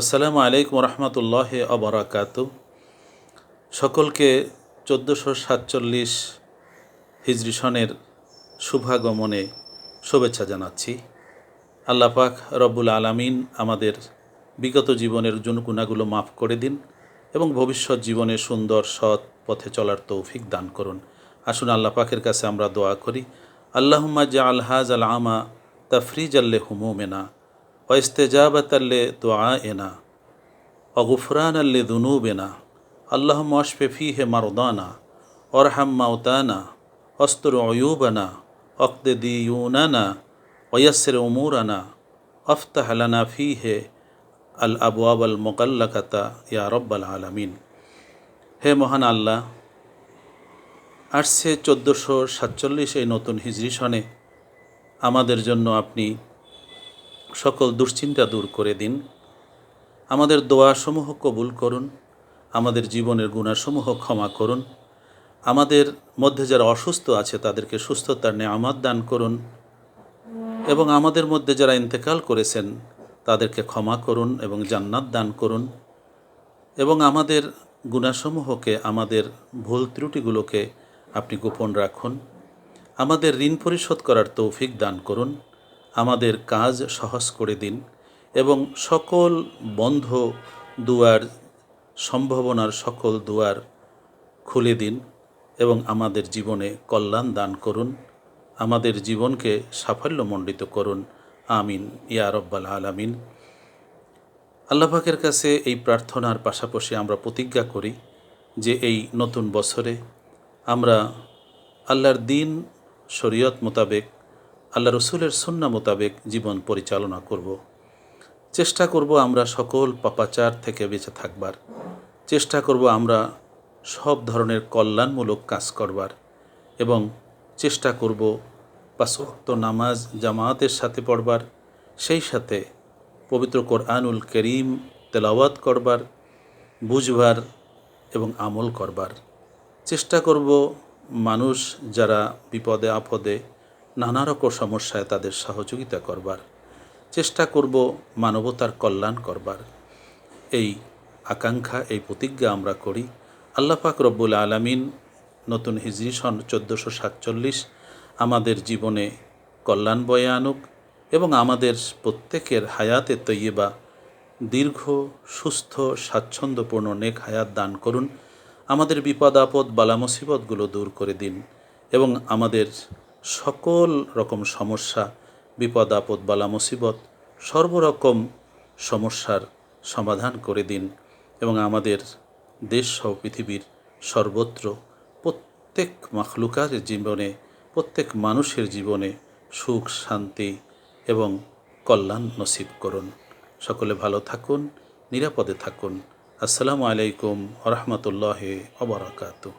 আসসালামু আলাইকুম রহমতুল্লাহ অবরাকাত সকলকে চোদ্দোশো সাতচল্লিশ হিজরি সনের শুভাগমনে শুভেচ্ছা জানাচ্ছি। আল্লাহ পাক রব্বুল আলামিন আমাদের বিগত জীবনের জনগুণাগুলো মাফ করে দিন এবং ভবিষ্যৎ জীবনে সুন্দর, সৎ পথে চলার তৌফিক দান করুন। আসুন আল্লাহ পাকের কাছে আমরা দোয়া করি। আল্লাহুম্মা জা আলহাজ আল আমা তফরিজ আল্লে হুমুমেনা ওয়েস্তেজাবাত আল্লে দোয়া এনা অগুফরান আল্লে দুনুবেনা আল্লাহ মশফে ফি হে মারদানা অরহাম মাউতানা অস্তর অয়ুবানা অক্দে দিউনানা ওয়াসের উমুরানা অফতাহলানা ফি হে আল আবুয়াব আল মোকাল্লাকাতা ইয়া রব্বাল আলামিন হে মহান আল্লাহ আসছে চোদ্দোশো সাতচল্লিশ এই নতুন হিজরি সনে আমাদের জন্য আপনি সকল দুশ্চিন্তা দূর করে দিন। আমাদের দোয়াসমূহ কবুল করুন। আমাদের জীবনের গুণাসমূহ ক্ষমা করুন। আমাদের মধ্যে যারা অসুস্থ আছে, তাদেরকে সুস্থতার নেয়ামত দান করুন। এবং আমাদের মধ্যে যারা ইন্তেকাল করেছেন, তাদেরকে ক্ষমা করুন এবং জান্নাত দান করুন। এবং আমাদের গুণাসমূহকে, আমাদের ভুল ত্রুটিগুলোকে আপনি গোপন রাখুন। আমাদের ঋণ পরিশোধ করার তৌফিক দান করুন। আমাদের কাজ সহজ করে দিন এবং সকল বন্ধ দুয়ার, সম্ভাবনার সকল দুয়ার খুলে দিন এবং আমাদের জীবনে কল্যাণ দান করুন। আমাদের জীবনকে সাফল্যমণ্ডিত করুন। আমিন। ইয়া রব্বাল আলামিন। আল্লাপাকের কাছে এই প্রার্থনার পাশাপাশি আমরা প্রতিজ্ঞা করি যে এই নতুন বছরে আমরা আল্লাহর দিন, শরীয়ত মোতাবেক আল্লাহ রসুলের সন্না মোতাবেক জীবন পরিচালনা করব। চেষ্টা করব আমরা সকল পাপাচার থেকে বেঁচে থাকবার। চেষ্টা করব আমরা সব ধরনের কল্যাণমূলক কাজ করবার। এবং চেষ্টা করব পাঁচওয়াক্ত নামাজ জামায়াতের সাথে পড়বার, সেই সাথে পবিত্র কোরআনুল করিম তেলাওয়াত করবার, বুঝবার এবং আমল করবার। চেষ্টা করব মানুষ যারা বিপদে আপদে নানা রকম সমস্যায় তাদের সহযোগিতা করবার, চেষ্টা করব মানবতার কল্যাণ করবার। এই আকাঙ্ক্ষা, এই প্রতিজ্ঞা আমরা করি। আল্লাহ পাক রব্বুল আলমিন নতুন হিজরি সন চোদ্দোশো সাতচল্লিশ আমাদের জীবনে কল্যাণ বয়ে আনুক এবং আমাদের প্রত্যেকের হায়াতে তৈয়বা, দীর্ঘ, সুস্থ, স্বাচ্ছন্দ্যপূর্ণ নেক হায়াত দান করুন। আমাদের বিপদ আপদ বালা মুসিবতগুলো দূর করে দিন এবং আমাদের সকল রকম সমস্যা, বিপদ, আপদ, বালা, মুসিবত সর্বরকম সমস্যার সমাধান করে দিন এবং আমাদের দেশ সহ পৃথিবীর সর্বত্র প্রত্যেক মাখলুকার জীবনে, প্রত্যেক মানুষের জীবনে সুখ, শান্তি এবং কল্যাণ নসিব করুন। সকলে ভালো থাকুন, নিরাপদে থাকুন। আসসালামু আলাইকুম রহমতুল্লাহ অবরাকাতু